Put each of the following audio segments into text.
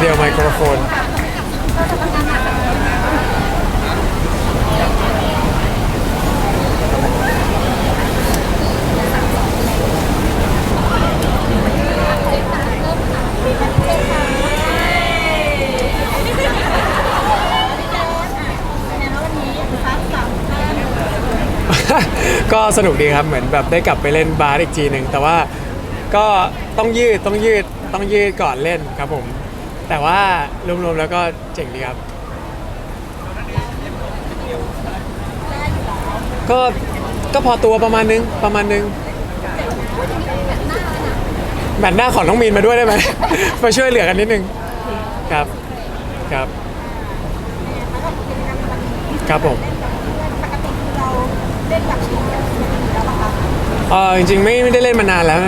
เดียวไมโครโฟน ก็สนุกดีครับ เหมือนแบบได้กลับไปเล่นบาสอีกทีหนึ่ง แต่ว่าก็ต้องยืดต้องยืดต้องยืดก่อนเล่นครับผม แต่ว่ารวมๆแล้วก็เจ๋งดีครับ ก็ก็พอตัวประมาณนึงประมาณนึงแมตหน้าของน้องมีนมาด้วยได้ไหม มาช่วยเหลือกันนิดนึงครับครับครับผมปกติคือเราเล่นกับทีมกันแล้วป่ะคะเออจริงๆไม่ไม่ได้เล่นมานานแล้ว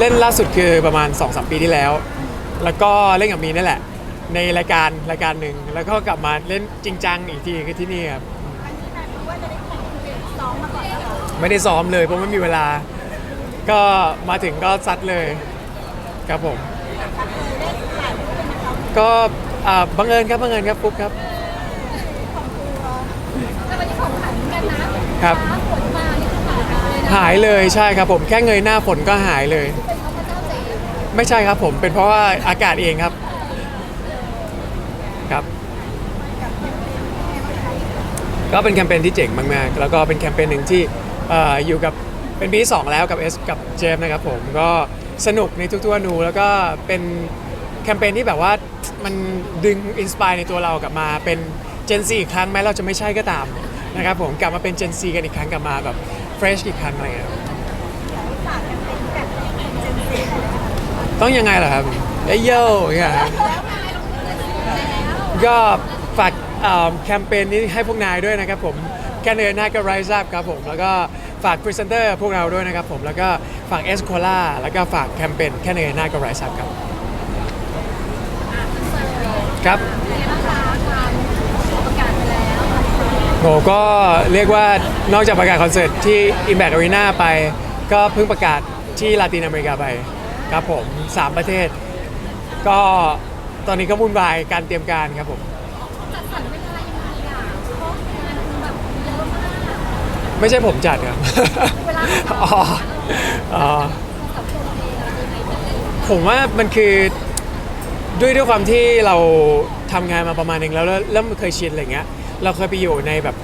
เล่นล่าสุดคือประมาณ2-3ปีที่แล้ว แล้วก็เล่นกับมีนนี่แหละ ในรายการรายการหนึ่งแล้วก็กลับมาเล่นจริงจังอีกทีคือที่นี่ครับอันนี้นายรู้ว่าจะได้แข่งคือซ้อมมาก่อนแล้วเหรอไม่ได้ซ้อมเลยเพราะไม่มีเวลา ก็มาถึงก็ซัดเลยครับผมก็คือได้หลายผู้เป็นนักร้องก็อ่าบังเอิญครับบังเอิญครับปุ๊บครับ ของตัวแต่วันนี้ของขันกันนะครับฟ้าฝนมานี่คือหายเลยนะหายเลยใช่ครับผมแค่เงยหน้าฝนก็หายเลยเป็ ไม่ใช่ครับผมเป็นเพราะว่าอากาศเองครับครับ ก็เป็นแคมเปญที่เจ๋งมากๆ แล้วก็เป็นแคมเปญหนึ่งที่เอ่ออยู่กับเป็นปีที่สองแล้วกับเอสกับเจมส์นะครับผมก็สนุกในทุกๆอนูแล้วก็เป็นแคมเปญที่แบบว่ามันดึงอินสปายในตัวเรากลับมาเป็นเจนซีอีกครั้งแม้เราจะไม่ใช่ก็ตามนะครับผมกลับมาเป็นเจนซีกันอีกครั้งกลับมาแบบเฟรชอีกครั้งอะไรอย่างเงี้ยครับ ฝากกันเป็นแบบเป็นเจนซีเลย ต้องยังไงล่ะครับเอ้ยโย่อย่างเงี้ยครับก็ฝากเอ่อแคมเปญนี้ให้พวกนายด้วยนะครับผมแค่เนินหน้าก็ Rise Up ครับผมแล้วก็ฝากพรีเซนเตอร์พวกเราด้วยนะครับผมแล้วก็ฝากเอสโคล่าแล้วก็ฝากแคมเปญแค่เนินหน้าก็ Rise Up ครับครับประกาศไปแล้วโหก็เรียกว่านอกจากประกาศคอนเสิร์ตที่ Impact Arena ไป ก็เพิ่งประกาศที่ลาตินอเมริกาไป ครับผม3ประเทศ ก็ตอนนี้ก็วุ่นวายการเตรียมการครับผมจัดสรรเวลายังไงอะเพราะงานคือแบบเยอะมาก ไม่ใช่ผมจัดครับเวลาของเรา อ๋ออ๋อ กับตัวเองอะไรยังไงจะได้ผมว่ามันคือด้วยด้วยความที่เราทำงานมาประมาณหนึงแล้วแล้วเริ่มเคยชินอะไรเงี้ยเราเคยไปอยู่ในแบบ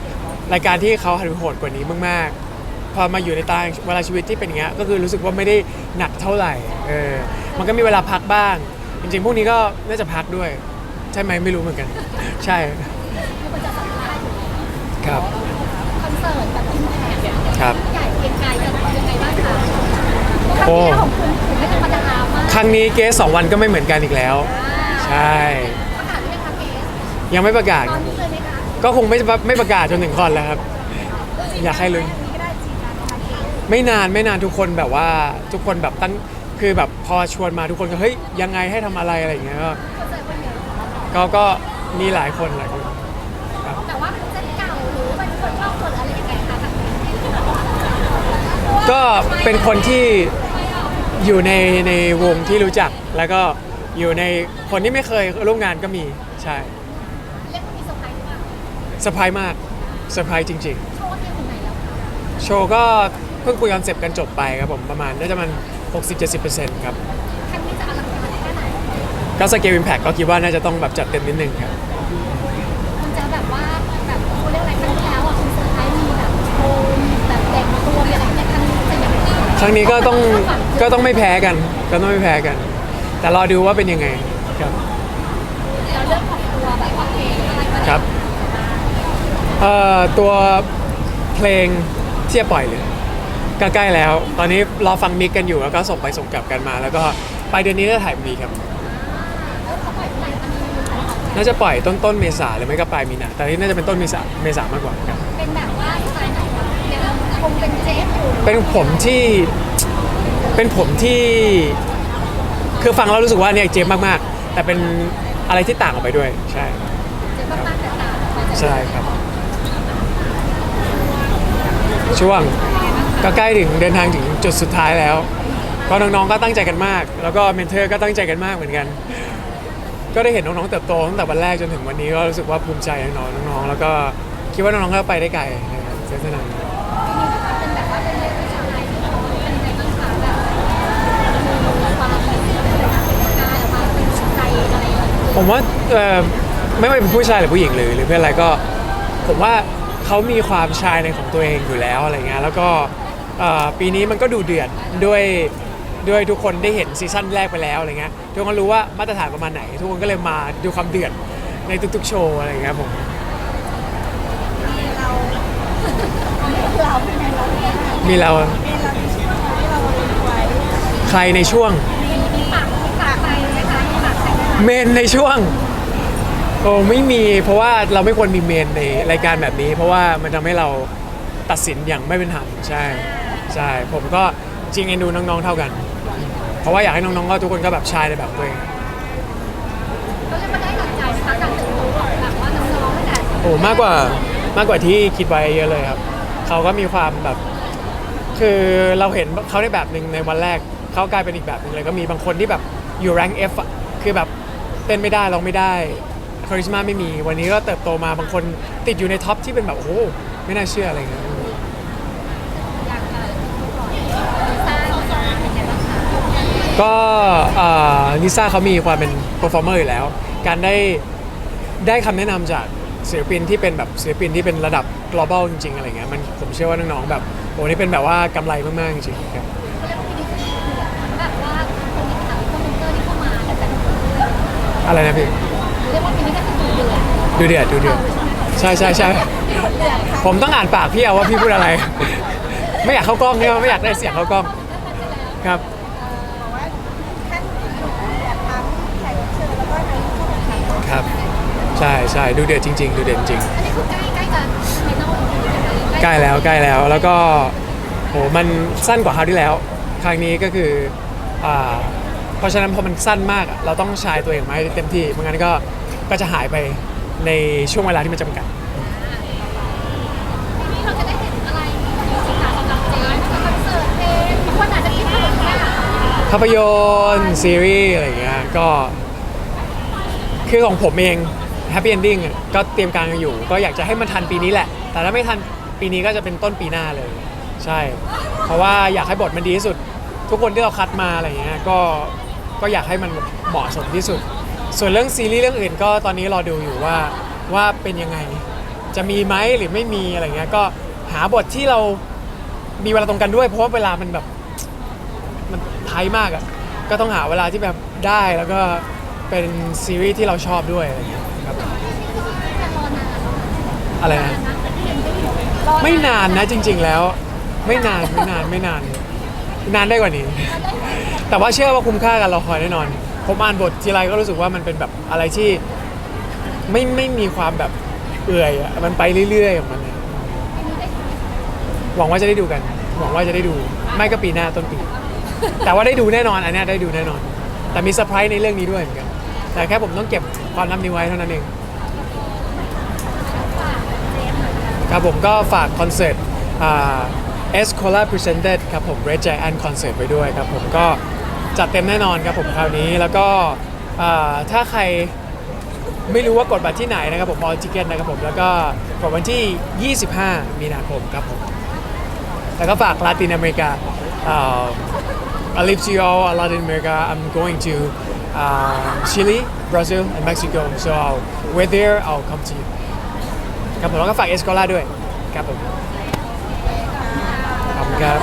รายการที่เขาหันโหดกว่านี้มากๆ พอมาอยู่ในตารางเวลาชีวิตที่เป็นอย่างเงี้ยก็คือรู้สึกว่าไม่ได้หนักเท่าไหร่เออมันก็มีเวลาพักบ้าง จริงๆ พวกนี้ก็น่าจะพักด้วย ใช่ไหมไม่รู้เหมือนกัน ใช่คือมันจะสัมภาษณ์อยู่ครับคอนเสิร์ตแบบอิมแพคเนี่ยครับใหญ่เกรียงไกรจะยังไงบ้างคะโอ้ครั้งที่แล้วของคุณถือไม่ธรรมดามากครั้งนี้เกสสองวันก็ไม่เหมือนกันอีกแล้ว ใช่ประกาศหรือยังคะเกสยังไม่ประกาศตคอรันบนี้เลยไหมคะก็คงไม่ไม่ประกาศจนถึงคอนแล้วครับ อยากให้ลุ้นอันนี้ก็ได้จีนการนะคะ ไม่นานไม่นานทุกคนแบบว่าทุกคนแบบตั้งคือแบบพอชวนมาทุกคนก็เฮ้ยยังไงให้ทำอะไรอะไรอย่างเงี้ยก็คอนเสิร์ตคนเดียวก็ก็มีหลายคนหลายคนครับแต่ว่าเส้นเก่าหรือเป็นคนชอบคนอะไรยังไงคะแบบก็เป็นคนที่อยู่ในในวงที่รู้จักแล้วก็อยู่ในคนที่ไม่เคยร่วมงานก็มีใช่เรียกว่ามีเซอร์ไพรส์หรือเปล่าเซอร์ไพรส์มากเซอร์ไพรส์จริงโชว์เนี่ยถึงไหนแล้วคะๆโชว์ก็ เพิ่งคุยคอนเซปต์กันจบไปครับผมประมาณน่าจะมัน 60-70%ครับครั้งนี้จะอลังการแค่ไหนก็สเกลอิมแพคก็คิดว่าน่าจะต้องแบบจัดเต็มนิดนึงครับมันจะแบบว่าแบบเขาเรียกอะไรครั้งที่แล้วอะคุณเซอร์ไพรส์มีแบบโชว์มีแบบแต่งตัวมีอะไรเนี่ยครั้งนี้จะยังไงครั้งนี้ก็ต้องก็ต้องไม่แพ้กัน ก็ต้องไม่แพ้กัน แต่รอดูว่าเป็นยังไงครับแล้วเรื่องของตัวแบบว่าเพลงอะไรแบบครับเอ่อตัวเพลงที่จะปล่อยเลย ก็ใกล้แล้ว ตอนนี้รอฟังมิกกันอยู่แล้วก็ส่งไปส่งกลับกันมา แล้วก็ปลายเดือนนี้จะถ่ายมีครับแล้วเขาปล่อยเมื่อไหร่อันนี้น่าจะปล่อยต้นต้นเมษาหรือไม่ก็ปลายมีนาแต่ที่น่าจะเป็นต้นเมษาเมษามากกว่าครับ เป็นแบบว่าสไตล์ไหนวะยังคงเป็นเจฟอยู่เป็นผมที่เป็นผมที่คือฟังแล้วรู้สึกว่าเนี่ยเจ็บมากๆ แต่เป็นอะไรที่ต่างออกไปด้วย ใช่เจฟมากๆแต่ต่างออกไปจากใช่ครับ ช่วง ก็ใกล้ถึงเดินทางถึงจุดสุดท้ายแล้วก็น้องๆก็ตั้งใจกันมาก แล้วก็เมนเทอร์ก็ตั้งใจกันมากเหมือนกัน ก็ได้เห็นน้องๆเติบโตตั้งแต่วันแรกจนถึงวันนี้ก็รู้สึกว่าภูมิใจน้องๆน้องๆแล้วก็คิดว่าน้องๆก็ไปได้ไกลนะครับเซนสนามเป็นแบบว่าเป็นเด็กผู้ชายที่เขาเป็นางคะแบบมีความเป็นกายออกมาเป็นใจอะไรอย่างผมว่าเออไม่ว่าเป็นผู้ชายหรือผู้หญิงหรือหรือเพื่อนอะไรก็ ผมว่าเขามีความชายในของตัวเองอยู่แล้วอะไรเงี้ยแล้วก็ อ่อปีนี้มันก็ดูเดือดด้วยด้วยทุกคนได้เห็นซีซั่นแรกไปแล้วอะไรเงี้ยทุกคนรู้ว่ามาตรฐานประมาณไหน ทุกคนก็เลยมาดูความเดือดในทุกๆโชว์อะไรเงี้ยผมมีเราเราเป็นไงเราเนี่ยมีเรามีเราในช่วงที่เราไว้ใครในช่วงมีมีปากมีปากใครไหมคะมีปากใครไหมคะเมนในช่วงโอ้ไม่มีเพราะว่าเราไม่ควรมีเมนในรายการแบบนี้ เพราะว่ามันทำให้เราตัดสินอย่างไม่เป็นธรรมใช่ ใช่ผมก็จริงเอ็นดูน้องๆเท่ากัน เพราะว่าอยากให้น้องๆก็ทุกคนก็แบบชายในแบบตัวเองก็เรียกว่าได้หลักใจนะคะการเติบโตของแบบว่าน้องๆตั้งแต่โอ้มากกว่ามากกว่าที่คิดไว้เยอะเลยครับ เขาก็มีความแบบ คือเราเห็นเขาในแบบหนึ่งในวันแรกเขากลายเป็นอีกแบบหนึ่งเลยก็มีบางคนที่แบบอยู่ rank F อะคือแบบเต้นไม่ได้ร้องไม่ได้คาริสมาไม่มี วันนี้ก็เติบโตมาบางคนติดอยู่ในท็อปที่เป็นแบบโอ้โหไม่น่าเชื่ออะไรเงี้ยอยากจะสร้างสร้างเป็นไงบ้างคะ ก็นิซ่าเขามีความเป็น performer อยู่แล้ว การได้ได้คำแนะนำจากศิลปินที่เป็นแบบศิลปินที่เป็นระดับ global จริงๆอะไรเงี้ยมันผมเชื่อว่าน้องๆแบบโอ้นี่เป็นแบบว่ากำไรมากๆจริงๆครับเขาเรียกว่าปีนี้คือเดือดแบบว่าคนที่ขายคอมพิวเตอร์ที่เข้ามาแต่แต่อะไรนะพี่เรียกว่าปีนี้ก็คือเดือดดูเดือดดูเดือดใช่ใช่ใช่เดือดค่ะผมต้องอ่านปากพี่เอาว่าพี่พูดอะไร ไม่อยากเข้ากล้องเนี่ยไม่อยากได้เสียงเข้ากล้องครับ บอกว่าท่านอยากทำแขกรับเชิญแล้วก็ในช่วงของการ ครับ ใช่ใช่ดูเดือดจริง ๆ ดูเดือดจริงอันนี้คือใกล้ใกล้จะไฟนอลอีกทีนะคะใกล้แล้วใกล้แล้วแล้วก็โหมันสั้นกว่าคราวที่แล้ว ครั้งนี้ก็คืออ่าเพราะฉะนั้นพอมันสั้นมากอะเราต้องใช้ตัวเองมาให้เต็มที่ไม่งั้นก็ก็จะหายไปในช่วงเวลาที่มันจำกัดปีนี้เราจะได้เห็นอะไรสิคะสำหรับเจมส์คอนเสิร์ตเพลงบางคนอาจจะคิดถึงค่ะภาพยนตร์ซีรีส์อะไรอย่างเงี้ยก็คือของผมเอง Happy Ending อะก็เตรียมการกันอยู่ ก็อยากจะให้มันทันปีนี้แหละ แต่ถ้าไม่ทันปีนี้ก็จะเป็นต้นปีหน้าเลย ใช่ เพราะว่าอยากให้บทมันดีที่สุด ทุกคนที่เราคัดมาอะไรเงี้ยก็ก็อยากให้มันเหมาะสมที่สุด ส่วนเรื่องซีรีส์เรื่องอื่น ก็ตอนนี้รอดูอยู่ว่าว่าเป็นยังไง จะมีไหมหรือไม่มีอะไรเงี้ยก็หาบทที่เรามีเวลาตรงกันด้วย เพราะว่าเวลามันแบบมันไทยมากอะ่ะก็ต้องหาเวลาที่แบบได้แล้วก็เป็นซีรีส์ที่เราชอบด้วยอะไรเงี้ยครับ จะรอนาน อะไรนะไม่นานนะจริง ๆ แล้ว ไม่นานไม่นานไม่นาน นานได้กว่านี้ แต่ว่าเชื่อว่าคุ้มค่ากันรอคอยแน่นอนผมอ่านบททีไรก็รู้สึกว่ามันเป็นแบบอะไรที่ไม่ไม่มีความแบบเอื่อยอะมันไปเรื่อยๆของมันอะหวังว่าจะได้ดูกัน หวังว่าจะได้ดู ไม่ก็ปีหน้าต้นปี แต่ว่าได้ดูแน่นอนอันเนี้ยได้ดูแน่นอน แต่มีเซอร์ไพรส์ในเรื่องนี้ด้วยเหมือนกันแต่แค่ผมต้องเก็บความลับนี้ไว้เท่านั้นเอง ครับผมก็ฝากคอนเสิร์ตเอ่า S Cola Presented ครับผม Red Giant Concert ไว้ด้วยครับผมก็จัดเต็มแน่นอนครับผมคราวนี้แล้วก็ถ้าใครไม่รู้ว่ากดบัตรที่ไหนนะครับผม All Ticket นะครับผมแล้วก็กดวันที่ 25 มีนาคมครับผมแล้วก็ฝากลาตินอเมริกา I live to you all Latin America I'm going to uh, Chile Brazil and Mexico so I'll, we're there I'll come to you ครับผมแล้วก็ฝากเอสโคล่าด้วย ครับผมขอบคุณครับ